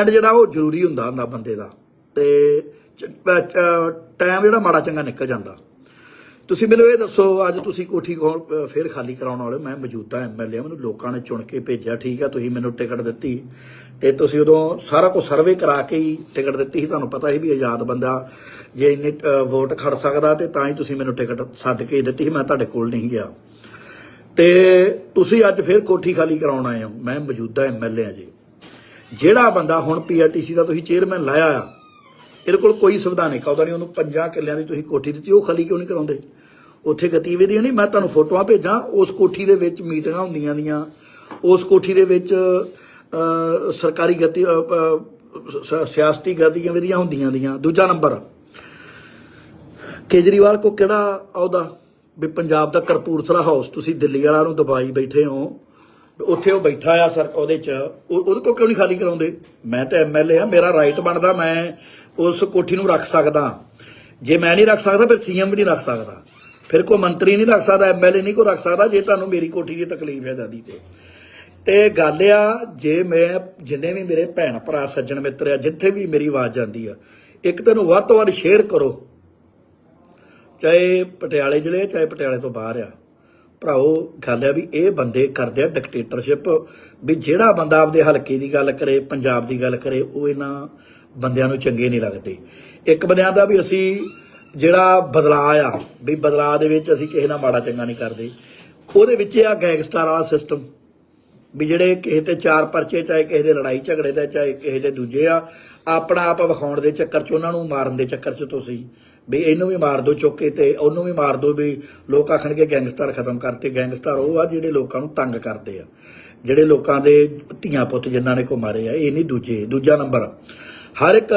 And ਜਿਹੜਾ ਉਹ ਜ਼ਰੂਰੀ ਹੁੰਦਾ ਹੁੰਦਾ ਬੰਦੇ ਦਾ, ਤੇ ਟਾਈਮ ਜਿਹੜਾ ਮਾੜਾ ਚੰਗਾ ਨਿਕਲ ਜਾਂਦਾ। ਤੁਸੀਂ ਮੈਨੂੰ ਇਹ ਦੱਸੋ, ਅੱਜ ਤੁਸੀਂ ਕੋਠੀ ਕੋਲ ਅਹ, ਫੇਰ ਖਾਲੀ ਕਰਾਉਣ ਵਾਲੇ ਹੋ। ਮੈਂ ਮੌਜੂਦਾ ਐਮਐਲਏ ਮੈਨੂੰ ਲੋਕਾਂ ਨੇ ਚੁਣ ਕੇ ਭੇਜਿਆ, ਠੀਕ ਆ, ਤੁਸੀਂ ਮੈਨੂੰ ਟਿਕਟ ਦਿੱਤੀ। ਤੇ ਤੁਸੀਂ ਉਦੋਂ ਸਾਰਾ ਕੁਝ ਸਰਵੇ ਕਰਾ ਕੇ ਹੀ ਟਿਕਟ ਦਿੱਤੀ ਸੀ। ਤੁਹਾਨੂੰ ਪਤਾ ਸੀ ਵੀ ਆਜ਼ਾਦ ਬੰਦਾ ਜੇ ਇੰਨੇ ਵੋਟ ਖੜ ਸਕਦਾ ਤੇ ਤਾਂ ਹੀ ਤੁਸੀਂ ਮੈਨੂੰ ਟਿਕਟ ਸੱਦ ਕੇ ਦਿੱਤੀ ਸੀ, ਮੈਂ ਤੁਹਾਡੇ ਕੋਲ ਨਹੀਂ ਗਿਆ। ਤੇ ਤੁਸੀਂ ਅੱਜ ਫੇਰ ਕੋਠੀ ਖਾਲੀ ਕਰਾਉਣ ਆਏ ਹੋ। ਮੈਂ ਮੌਜੂਦਾ ਐਮਐਲਏ ਆ ਜੀ। ਜਿਹੜਾ ਬੰਦਾ ਹੁਣ ਪੀਆਰਟੀਸੀ ਦਾ ਤੁਸੀਂ ਚੇਅਰਮੈਨ ਲਾਇਆ ਆ, ਇਹਦੇ ਕੋਲ ਕੋਈ ਸੰਵਿਧਾਨਿਕ ਅਹੁਦਾ ਨਹੀਂ ਉਹਨੂੰ ਪੰਜਾਂ ਕਿੱਲਿਆਂ ਦੀ ਤੁਸੀਂ ਕੋਠੀ ਦਿੱਤੀ, ਉਹ ਖਾਲੀ ਕਿਉਂ ਨਹੀਂ ਕਰਾਉਂਦੇ? ਉੱਥੇ ਗਤੀਵਿਧੀਆਂ ਨਹੀਂ, ਮੈਂ ਤੁਹਾਨੂੰ ਫੋਟੋਆਂ ਭੇਜਾਂ, ਉਸ ਕੋਠੀ ਦੇ ਵਿੱਚ ਮੀਟਿੰਗਾਂ ਹੁੰਦੀਆਂ ਦੀਆਂ ਉਸ ਕੋਠੀ ਦੇ ਵਿੱਚ ਸਰਕਾਰੀ ਗਤੀ ਸਿਆਸਤੀ ਗਤੀਵਿਧੀਆਂ ਹੁੰਦੀਆਂ ਦੀਆਂ ਦੂਜਾ ਨੰਬਰ, ਕੇਜਰੀਵਾਲ ਕੋ ਕਿਹੜਾ ਅਹੁਦਾ? ਵੀ ਪੰਜਾਬ ਦਾ ਕਰਪੂਰਥਲਾ ਹਾਊਸ, ਤੁਸੀਂ ਦਿੱਲੀ ਵਾਲਾ ਨੂੰ ਦਬਾਈ ਬੈਠੇ ਹੋ। ਉੱਥੇ ਉਹ ਬੈਠਾ ਆ ਸਰ ਉਹਦੇ ਚ, ਉਹ- ਉਹਦੇ ਕੋ ਕਿਉਂ ਨਹੀਂ ਖਾਲੀ ਕਰਾਉਂਦੇ? ਮੈਂ ਤਾਂ ਐਮਐਲਏ ਆ, ਮੇਰਾ ਰਾਈਟ ਬਣਦਾ, ਮੈਂ ਉਸ ਕੋਠੀ ਨੂੰ ਰੱਖ ਸਕਦਾ। ਜੇ ਮੈਂ ਨਹੀਂ ਰੱਖ ਸਕਦਾ, ਫਿਰ ਸੀਐਮ ਵੀ ਨਹੀਂ ਰੱਖ ਸਕਦਾ। ਫਿਰ ਕੋਈ ਮੰਤਰੀ ਨਹੀਂ ਰੱਖ ਸਕਦਾ ਐਮਐਲਏ ਨਹੀਂ ਕੋ ਰੱਖ ਸਕਦਾ, ਜੇ ਤੁਹਾਨੂੰ ਮੇਰੀ ਕੋਠੀ ਦੀ ਤਕਲੀਫ ਹੈ ਦਾਦੀ ਤੇ। ਤੇ ਗੱਲ ਆ, ਜੇ ਮੈਂ ਜਿੰਨੇ ਵੀ ਮੇਰੇ ਭੈਣ ਭਰਾ, ਸੱਜਣ ਮਿੱਤਰ ਆ, ਜਿੱਥੇ ਵੀ ਮੇਰੀ ਆਵਾਜ਼ ਜਾਂਦੀ ਆ, ਇੱਕ ਤੈਨੂੰ ਵੱਧ ਤੋਂ ਵੱਧ ਸ਼ੇਅਰ ਕਰੋ। ਚਾਹੇ ਪਟਿਆਲੇ ਜ਼ਿਲ੍ਹੇ, ਚਾਹੇ ਪਟਿਆਲੇ ਤੋਂ ਬਾਹਰ ਆ। ਭਰਾਓ ਗੱਲ ਆ ਵੀ ਇਹ ਬੰਦੇ ਕਰਦੇ ਆ ਡਿਕਟੇਟਰਸ਼ਿਪ ਵੀ ਜਿਹੜਾ ਬੰਦਾ ਆਪਦੇ ਹਲਕੇ ਦੀ ਗੱਲ ਕਰੇ, ਪੰਜਾਬ ਦੀ ਗੱਲ ਕਰੇ, ਉਹ ਇਹਨਾਂ ਬੰਦਿਆਂ ਨੂੰ ਚੰਗੇ ਨਹੀਂ ਲੱਗਦੇ। ਇੱਕ ਬੰਦਿਆਂ ਦਾ ਵੀ ਅਸੀਂ ਜਿਹੜਾ ਬਦਲਾਅ ਆ, ਵੀ ਬਦਲਾਅ ਦੇ ਵਿੱਚ ਅਸੀਂ ਕਿਸੇ ਨਾਲ ਮਾੜਾ ਚੰਗਾ ਨਹੀਂ ਕਰਦੇ। ਉਹਦੇ ਵਿੱਚ ਆ ਗੈਂਗਸਟਰ ਵਾਲਾ ਸਿਸਟਮ ਵੀ ਜਿਹੜੇ ਕਿਸੇ ਤੇ ਚਾਰ ਪਰਚੇ, ਚਾਹੇ ਕਿਸੇ ਦੇ ਲੜਾਈ ਝਗੜੇ ਦਾ, ਚਾਹੇ ਕਿਸੇ ਦੇ ਦੂਜੇ ਆ, ਆਪਣਾ ਆਪ ਵਿਖਾਉਣ ਦੇ ਚੱਕਰ 'ਚ, ਉਹਨਾਂ ਨੂੰ ਮਾਰਨ ਦੇ ਚੱਕਰ 'ਚ ਤੁਸੀਂ ਵੀ ਇਹਨੂੰ ਵੀ ਮਾਰ ਦੋ ਚੁੱਕ ਕੇ ਤੇ ਉਹਨੂੰ ਵੀ ਮਾਰ ਦੋ ਵੀ ਲੋਕ ਆਖਣਗੇ ਗੈਂਗਸਟਰ ਖਤਮ ਕਰਤੇ। ਗੈਂਗਸਟਰ ਉਹ ਆ ਜਿਹੜੇ ਲੋਕਾਂ ਨੂੰ ਤੰਗ ਕਰਦੇ ਆ। ਜਿਹੜੇ ਲੋਕਾਂ ਦੇ ਧੀਆਂ ਪੁੱਤ ਜਿਨ੍ਹਾਂ ਨੇ ਕੋ ਮਾਰੇ ਆ, ਇਹ ਨਹੀਂ ਦੂਜੇ, ਦੂਜਾ ਨੰਬਰ। ਹਰ ਇੱਕ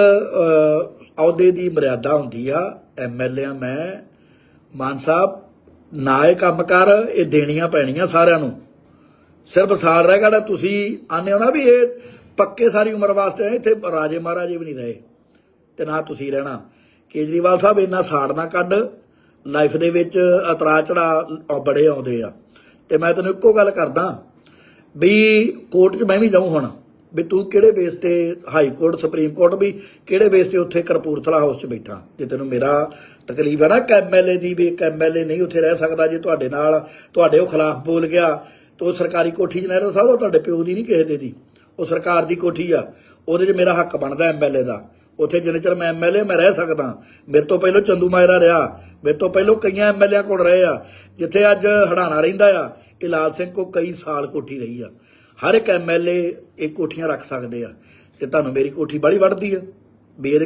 ਅਹੁਦੇ ਦੀ ਮਰਿਆਦਾ ਹੁੰਦੀ ਆ। ਐਮਐਲਏ ਆ ਮੈਂ, ਮਾਨ ਸਾਹਿਬ, ਨਾ ਇਹ ਕੰਮ ਕਰ, ਇਹ ਦੇਣੀਆਂ ਪੈਣੀਆਂ ਸਾਰਿਆਂ ਨੂੰ। ਸਿਰਫ ਸਾਲ ਰਹਿ ਗਿਆ ਤੁਸੀਂ ਆਨੇ ਹੋ ਨਾ ਵੀ ਇਹ ਪੱਕੇ ਸਾਰੀ ਉਮਰ ਵਾਸਤੇ, ਇੱਥੇ ਰਾਜੇ ਮਹਾਰਾਜੇ ਵੀ ਨਹੀਂ ਰਹੇ ਤੇ ਨਾ ਤੁਸੀਂ ਰਹਿਣਾ। ਕੇਜਰੀਵਾਲ ਸਾਹਿਬ, ਇੰਨਾ ਸਾੜ ਨਾ ਕੱਢ। ਲਾਈਫ ਦੇ ਵਿੱਚ ਅਤਰਾ ਚੜਾ ਬੜੇ ਆਉਂਦੇ ਆ। ਤੇ ਮੈਂ ਤੈਨੂੰ ਇੱਕੋ ਗੱਲ ਕਰਦਾ ਵੀ ਕੋਰਟ 'ਚ ਮੈਂ ਵੀ ਜਾਊਂ ਹੁਣ, ਵੀ ਤੂੰ ਕਿਹੜੇ ਬੇਸ ਤੇ ਹਾਈ ਕੋਰਟ ਸੁਪਰੀਮ ਕੋਰਟ ਵੀ ਕਿਹੜੇ ਬੇਸ ਤੇ ਉੱਥੇ ਕਰਪੂਰਥਲਾ ਹਾਊਸ 'ਚ ਬੈਠਾ? ਜੇ ਤੈਨੂੰ ਮੇਰਾ ਤਕਲੀਫ ਹੈ ਨਾ ਕਿ ਐਮਐਲਏ ਦੀ ਵੀ, ਇੱਕ ਐਮਐਲਏ ਨਹੀਂ ਉੱਥੇ ਰਹਿ ਸਕਦਾ ਜੇ ਤੁਹਾਡੇ ਨਾਲ, ਤੁਹਾਡੇ ਉਹ ਖਿਲਾਫ ਬੋਲ ਗਿਆ, ਤਾਂ ਉਹ ਸਰਕਾਰੀ ਕੋਠੀ 'ਚ ਨਹੀਂ ਰਹਿ ਸਕਦਾ ਉਹ ਤੁਹਾਡੇ ਪਿਓ ਦੀ ਨਹੀਂ ਕਿਸੇ ਦੇ ਦੀ। ਉਹ ਸਰਕਾਰ ਦੀ ਕੋਠੀ ਆ, ਉਹਦੇ 'ਚ ਮੇਰਾ ਹੱਕ ਬਣਦਾ ਐਮਐਲਏ ਦਾ। ਉੱਥੇ ਜਿੰਨੇ ਚਿਰ ਮੈਂ ਐਮਐਲਏ ਮੈਂ ਰਹਿ ਸਕਦਾ। ਮੇਰੇ ਤੋਂ ਪਹਿਲਾਂ ਚੰਦੂ ਮਾਇਰਾ ਰਿਹਾ। ਮੇਰੇ ਤੋਂ ਪਹਿਲਾਂ ਕਈਆਂ ਐਮਐਲਏ ਕੋਲ ਰਹੇ ਆ। ਜਿੱਥੇ ਅੱਜ ਹੜਾਣਾ ਰਹਿੰਦਾ ਆ, ਇਹ ਲਾਲ ਸਿੰਘ ਕੋ ਕਈ ਸਾਲ ਕੋਠੀ ਰਹੀ ਆ। ਹਰ ਇੱਕ ਐਮਐਲਏ ਇਹ ਕੋਠੀਆਂ ਰੱਖ ਸਕਦੇ ਆ। ਤੇ ਤੁਹਾਨੂੰ ਮੇਰੀ ਕੋਠੀ ਬੜੀ ਵੱਢਦੀ ਆ। ਵੀ ਇਹਦੇ